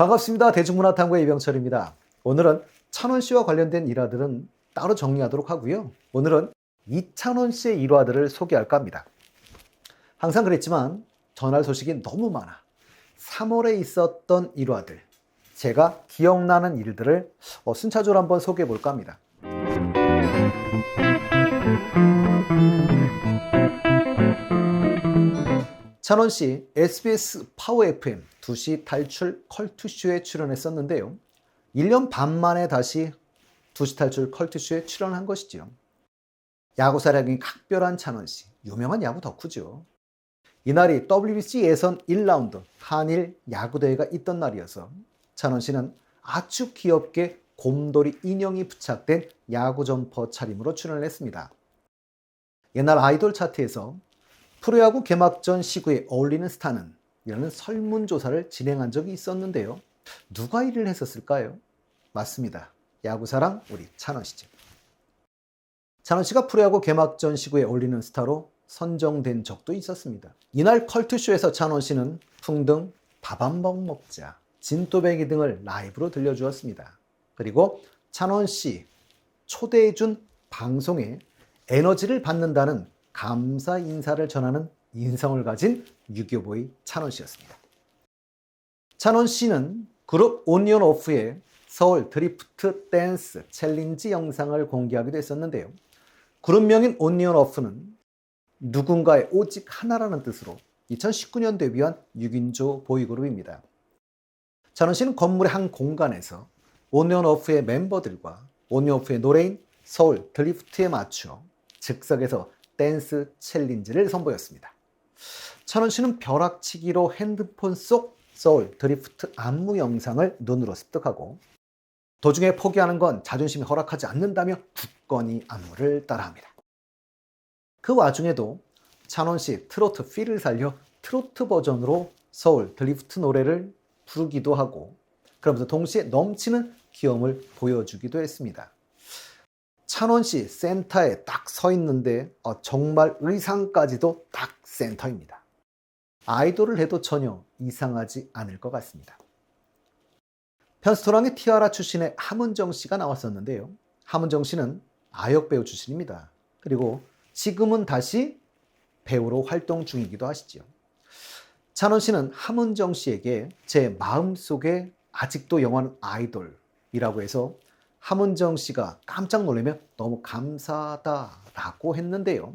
반갑습니다. 대중문화탐구의 이병철입니다. 오늘은 찬원 씨와 관련된 일화들은 따로 정리하도록 하고요. 오늘은 이찬원 씨의 일화들을 소개할까 합니다. 항상 그랬지만 전할 소식이 너무 많아. 3월에 있었던 일화들, 제가 기억나는 일들을 어, 순차적으로 한번 소개해 볼까 합니다. 찬원 씨 SBS 파워 FM 2시 탈출 컬투쇼에 출연했었는데요. 1년 반 만에 다시 2시 탈출 컬투쇼에 출연한 것이죠. 야구 사랑이 각별한 찬원 씨, 유명한 야구 덕후죠. 이날이 WBC 예선 1라운드 한일 야구대회가 있던 날이어서 찬원 씨는 아주 귀엽게 곰돌이 인형이 부착된 야구 점퍼 차림으로 출연을 했습니다. 옛날 아이돌 차트에서 프로야구 개막전 시구에 어울리는 스타는 이라는 설문조사를 진행한 적이 있었는데요. 누가 일을 했었을까요? 맞습니다. 야구사랑 우리 찬원 씨죠. 찬원 씨가 프로야구 개막전 시구에 어울리는 스타로 선정된 적도 있었습니다. 이날 컬투쇼에서 찬원 씨는 풍등, 밥 한 번 먹자, 진또배기 등을 라이브로 들려주었습니다. 그리고 찬원 씨 초대해준 방송에 에너지를 받는다는 감사 인사를 전하는 인성을 가진 유교보이 찬원 씨였습니다. 찬원 씨는 그룹 온리온 오프의 서울 드리프트 댄스 챌린지 영상을 공개하기도 했었는데요. 그룹명인 온리온 오프는 누군가의 오직 하나라는 뜻으로 2019년 데뷔한 6인조 보이그룹입니다. 찬원 씨는 건물의 한 공간에서 온리온 오프의 멤버들과 온리온 오프의 노래인 서울 드리프트에 맞춰 즉석에서 댄스 챌린지를 선보였습니다. 찬원 씨는 벼락치기로 핸드폰 속 서울 드리프트 안무 영상을 눈으로 습득하고 도중에 포기하는 건 자존심이 허락하지 않는다며 굳건히 안무를 따라합니다. 그 와중에도 찬원 씨 트로트 필을 살려 트로트 버전으로 서울 드리프트 노래를 부르기도 하고 그러면서 동시에 넘치는 귀여움을 보여주기도 했습니다. 찬원 씨 센터에 딱 서 있는데 어, 정말 의상까지도 딱 센터입니다. 아이돌을 해도 전혀 이상하지 않을 것 같습니다. 편스토랑의 티아라 출신의 함은정 씨가 나왔었는데요. 함은정 씨는 아역 배우 출신입니다. 그리고 지금은 다시 배우로 활동 중이기도 하시죠. 찬원 씨는 함은정 씨에게 제 마음속에 아직도 영원한 아이돌이라고 해서 함은정 씨가 깜짝 놀라며 너무 감사하다라고 했는데요.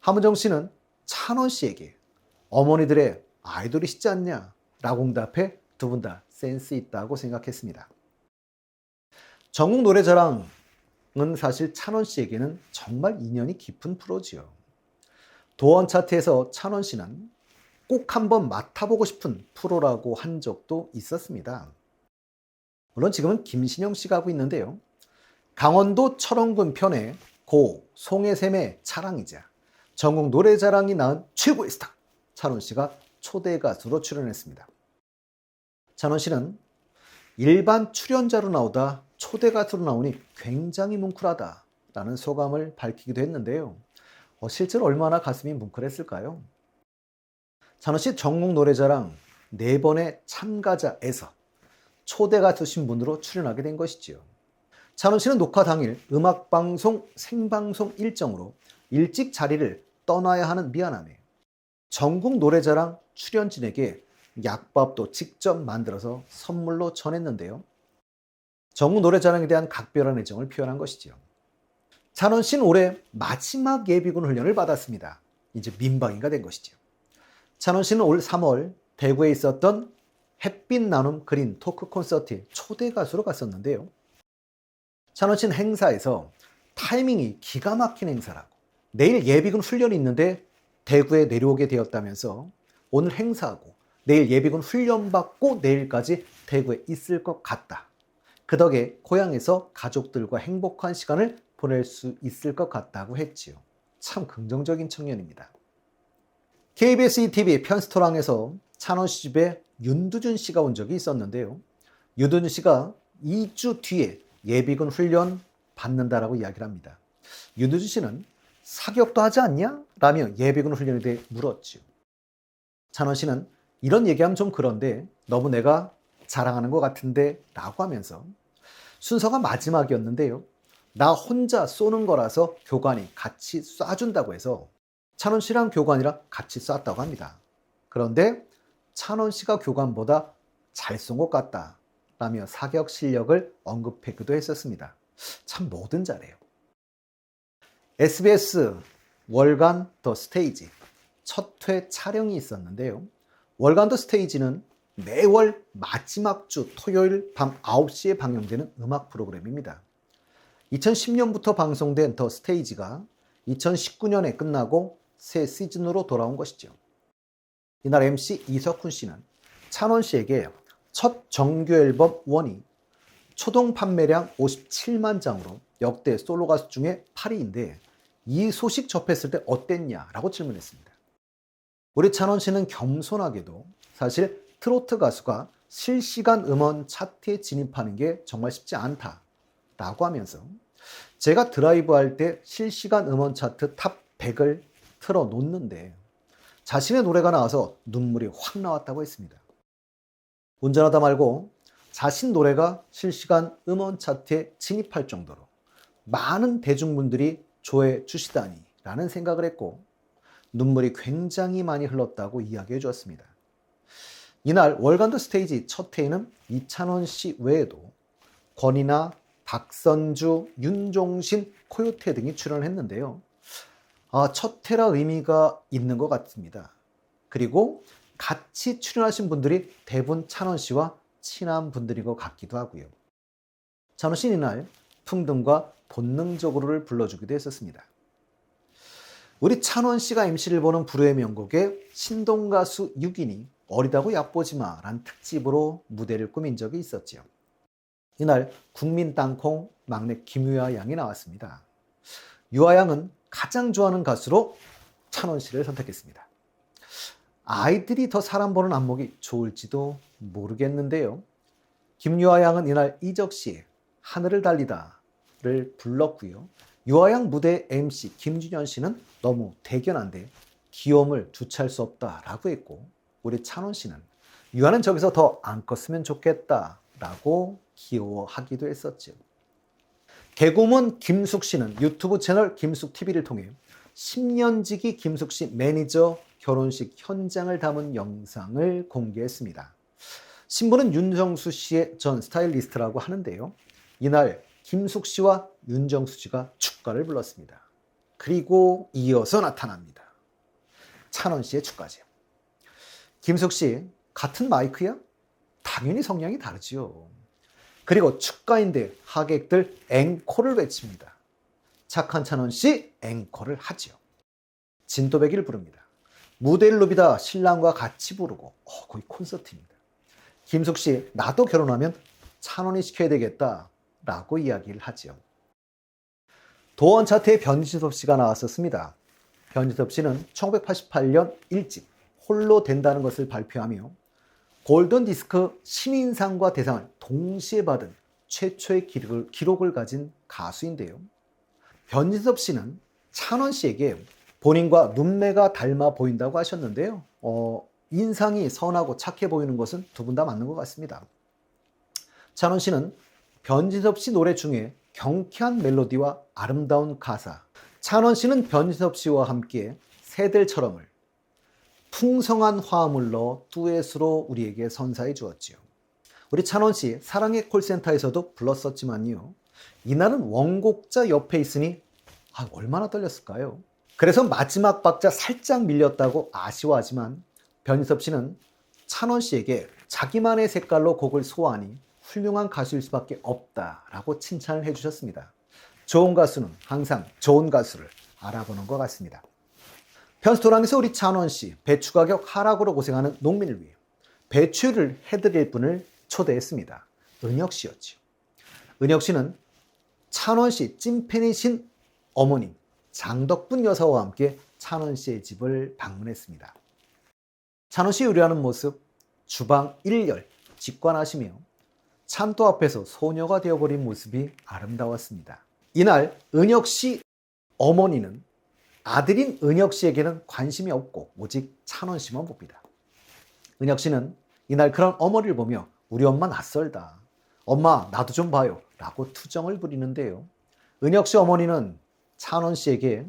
함은정 씨는 찬원 씨에게 어머니들의 아이돌이시지 않냐? 라고 응답해 두 분 다 센스 있다고 생각했습니다. 전국 노래자랑은 사실 찬원 씨에게는 정말 인연이 깊은 프로지요. 도원 차트에서 찬원 씨는 꼭 한번 맡아보고 싶은 프로라고 한 적도 있었습니다. 물론 지금은 김신영 씨가 하고 있는데요. 강원도 철원군 편의 고 송혜샘의 차랑이자 전국 노래자랑이 낳은 최고의 스타 찬원 씨가 초대 가수로 출연했습니다. 찬원 씨는 일반 출연자로 나오다 초대 가수로 나오니 굉장히 뭉클하다라는 소감을 밝히기도 했는데요. 어, 실제로 얼마나 가슴이 뭉클했을까요? 찬원 씨 전국 노래자랑 네 번의 참가자에서 초대 가수신 분으로 출연하게 된 것이지요. 찬원 씨는 녹화 당일 음악방송 생방송 일정으로 일찍 자리를 떠나야 하는 미안함에 전국 노래자랑 출연진에게 약밥도 직접 만들어서 선물로 전했는데요. 전국 노래자랑에 대한 각별한 애정을 표현한 것이지요. 찬원 씨는 올해 마지막 예비군 훈련을 받았습니다. 이제 민방위가 된 것이죠. 찬원 씨는 올 3월 대구에 있었던 햇빛 나눔 그린 토크 콘서트에 초대 가수로 갔었는데요. 씨는 행사에서 타이밍이 기가 막힌 행사라고 내일 예비군 훈련이 있는데 대구에 내려오게 되었다면서 오늘 행사하고 내일 예비군 훈련 받고 내일까지 대구에 있을 것 같다. 그 덕에 고향에서 가족들과 행복한 시간을 보낼 수 있을 것 같다고 했지요. 참 긍정적인 청년입니다. KBS ETV 편스토랑에서 찬원 씨 집에 윤두준 씨가 온 적이 있었는데요. 윤두준 씨가 2주 뒤에 예비군 훈련 받는다라고 이야기를 합니다. 윤두준 씨는 사격도 하지 않냐? 라며 예비군 훈련에 대해 물었죠. 찬원 씨는 이런 얘기하면 좀 그런데 너무 내가 자랑하는 것 같은데 라고 하면서 순서가 마지막이었는데요. 나 혼자 쏘는 거라서 교관이 같이 쏴준다고 해서 찬원 씨랑 교관이랑 같이 쐈다고 합니다. 그런데 찬원 씨가 교관보다 잘 쏜 것 같다. 라며 사격 실력을 언급하기도 했었습니다. 참 뭐든 잘해요. SBS 월간 더 스테이지 첫 회 촬영이 있었는데요. 월간 더 스테이지는 매월 마지막 주 토요일 밤 9시에 방영되는 음악 프로그램입니다. 2010년부터 방송된 더 스테이지가 2019년에 끝나고 새 시즌으로 돌아온 것이죠. 이날 MC 이석훈 씨는 찬원 씨에게 첫 정규 앨범 원이 초동 판매량 57만 장으로 역대 솔로 가수 중에 8위인데 이 소식 접했을 때 어땠냐라고 질문했습니다. 우리 찬원 씨는 겸손하게도 사실 트로트 가수가 실시간 음원 차트에 진입하는 게 정말 쉽지 않다라고 하면서 제가 드라이브 할 때 실시간 음원 차트 탑 100을 틀어 놓는데 자신의 노래가 나와서 눈물이 확 나왔다고 했습니다. 운전하다 말고 자신 노래가 실시간 음원 차트에 진입할 정도로 많은 대중분들이 조회 주시다니 라는 생각을 했고 눈물이 굉장히 많이 흘렀다고 이야기해 주었습니다. 이날 월간도 스테이지 첫 회에는 이찬원 씨 외에도 권이나 박선주, 윤종신, 코요태 등이 출연을 했는데요. 아, 첫 회라 의미가 있는 것 같습니다. 그리고 같이 출연하신 분들이 대부분 찬원 씨와 친한 분들인 것 같기도 하고요. 찬원 씨는 이날 풍등과 본능적으로를 불러주기도 했었습니다. 우리 찬원 씨가 MC를 보는 불후의 명곡에 신동 가수 6인이 어리다고 얕보지 마 란 특집으로 무대를 꾸민 적이 있었지요. 이날 국민 땅콩 막내 김유아 양이 나왔습니다. 유아 양은 가장 좋아하는 가수로 찬원 씨를 선택했습니다. 아이들이 더 사람 보는 안목이 좋을지도 모르겠는데요. 김유아 양은 이날 이적 씨의 하늘을 달리다를 불렀고요. 유아 양 무대 MC 김준현 씨는 너무 대견한데 귀여움을 주체할 수 없다라고 했고 우리 찬원 씨는 유아는 저기서 더 안 컸으면 좋겠다라고 귀여워하기도 했었죠. 개그우먼 김숙 씨는 유튜브 채널 김숙 TV를 통해 10년지기 김숙 씨 매니저 결혼식 현장을 담은 영상을 공개했습니다. 신부는 윤정수 씨의 전 스타일리스트라고 하는데요. 이날 김숙 씨와 윤정수 씨가 축가를 불렀습니다. 그리고 이어서 나타납니다. 찬원 씨의 축가죠. 김숙 씨, 같은 마이크야? 당연히 성량이 다르지요. 그리고 축가인데 하객들 앵콜을 외칩니다. 착한 찬원 씨 앵콜을 하지요. 진또배기를 부릅니다. 무대를 누비다 신랑과 같이 부르고 어, 거의 콘서트입니다. 김숙 씨 나도 결혼하면 찬원이 시켜야 되겠다 라고 이야기를 하지요. 도원 차트에 변지섭 씨가 나왔었습니다. 변지섭 씨는 1988년 1집 홀로 된다는 것을 발표하며 골든 디스크 신인상과 대상을 동시에 받은 최초의 기록을, 기록을 가진 가수인데요. 변진섭 씨는 찬원 씨에게 본인과 눈매가 닮아 보인다고 하셨는데요. 어, 인상이 선하고 착해 보이는 것은 두 분 다 맞는 것 같습니다. 찬원 씨는 변진섭 씨 노래 중에 경쾌한 멜로디와 아름다운 가사, 찬원 씨는 변진섭 씨와 함께 새들처럼을 풍성한 넣어 듀엣으로 우리에게 선사해 주었지요. 우리 찬원 씨 사랑의 콜센터에서도 불렀었지만요. 이날은 원곡자 옆에 있으니 아, 얼마나 떨렸을까요? 그래서 마지막 박자 살짝 밀렸다고 아쉬워하지만 변희섭 씨는 찬원 씨에게 자기만의 색깔로 곡을 소화하니 훌륭한 가수일 수밖에 없다라고 칭찬을 해주셨습니다. 좋은 가수는 항상 좋은 가수를 알아보는 것 같습니다. 편스토랑에서 우리 찬원 씨 배추 가격 하락으로 고생하는 농민을 위해 배추를 해드릴 분을 초대했습니다. 은혁 씨였죠. 은혁 씨는 찬원 씨 찐팬이신 어머님 장덕분 여사와 함께 찬원 씨의 집을 방문했습니다. 찬원 씨 요리하는 모습 주방 1열 직관하시며 찬도 앞에서 소녀가 되어버린 모습이 아름다웠습니다. 이날 은혁 씨 어머니는 아들인 은혁 씨에게는 관심이 없고 오직 찬원 씨만 봅니다. 은혁 씨는 이날 그런 어머니를 보며 우리 엄마 낯설다. 엄마, 나도 좀 봐요. 라고 투정을 부리는데요. 은혁 씨 어머니는 찬원 씨에게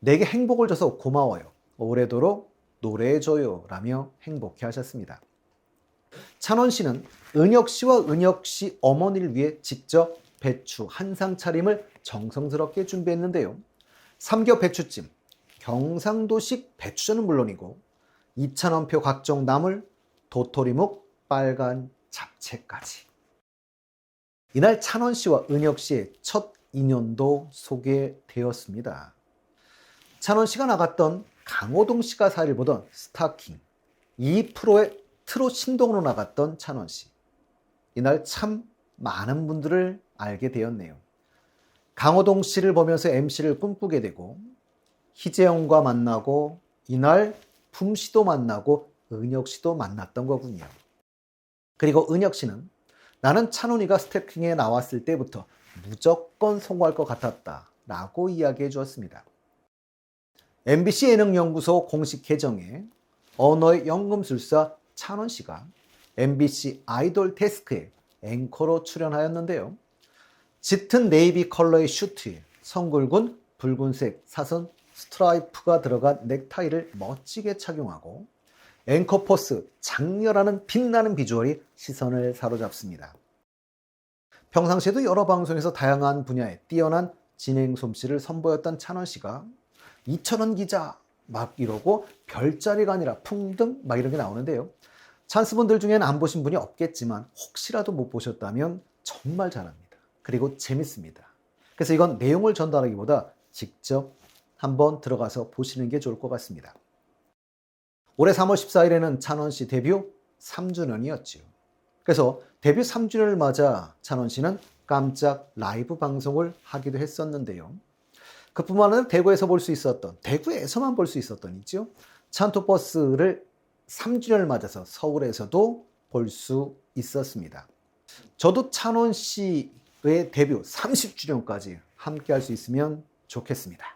내게 행복을 줘서 고마워요. 오래도록 노래해줘요. 라며 행복해 하셨습니다. 찬원 씨는 은혁 씨와 은혁 씨 어머니를 위해 직접 배추 한 상 차림을 정성스럽게 준비했는데요. 삼겹 배추찜, 경상도식 배추전은 물론이고 2,000원표 각종 나물, 도토리묵, 빨간 잡채까지. 이날 찬원 씨와 은혁 씨의 첫 인연도 소개되었습니다. 찬원 씨가 나갔던 강호동 씨가 사회를 보던 스타킹, 2%의 트롯 신동으로 나갔던 찬원 씨. 이날 참 많은 분들을 알게 되었네요. 강호동 씨를 보면서 MC를 꿈꾸게 되고 희재영과 만나고 이날 품 씨도 만나고 은혁 씨도 만났던 거군요. 그리고 은혁 씨는 나는 찬훈이가 스태킹에 나왔을 때부터 무조건 성공할 것 같았다 라고 이야기해 주었습니다. MBC 예능연구소 공식 계정에 언어의 연금술사 찬원 씨가 MBC 아이돌 테스크에 앵커로 출연하였는데요. 짙은 네이비 컬러의 슈트에 성글군 붉은색 사선 스트라이프가 들어간 넥타이를 멋지게 착용하고 앵커 포스 장렬하는 빛나는 비주얼이 시선을 사로잡습니다. 평상시에도 여러 방송에서 다양한 분야에 뛰어난 진행 솜씨를 선보였던 찬원 씨가 이천원 기자 막 이러고 별자리가 아니라 풍등 막 이런 게 나오는데요. 찬스분들 중에는 안 보신 분이 없겠지만 혹시라도 못 보셨다면 정말 잘합니다. 그리고 재밌습니다. 그래서 이건 내용을 전달하기보다 직접 한번 들어가서 보시는 게 좋을 것 같습니다. 올해 3월 14일에는 찬원 씨 데뷔 3주년이었지요. 그래서 데뷔 3주년을 맞아 찬원 씨는 깜짝 라이브 방송을 하기도 했었는데요. 그뿐만 아니라 대구에서 볼 수 있었던, 대구에서만 볼 수 있었던 있죠. 찬토버스를 3주년을 맞아서 서울에서도 볼 수 있었습니다. 저도 찬원 씨 의 데뷔 30주년까지 함께 할 수 있으면 좋겠습니다.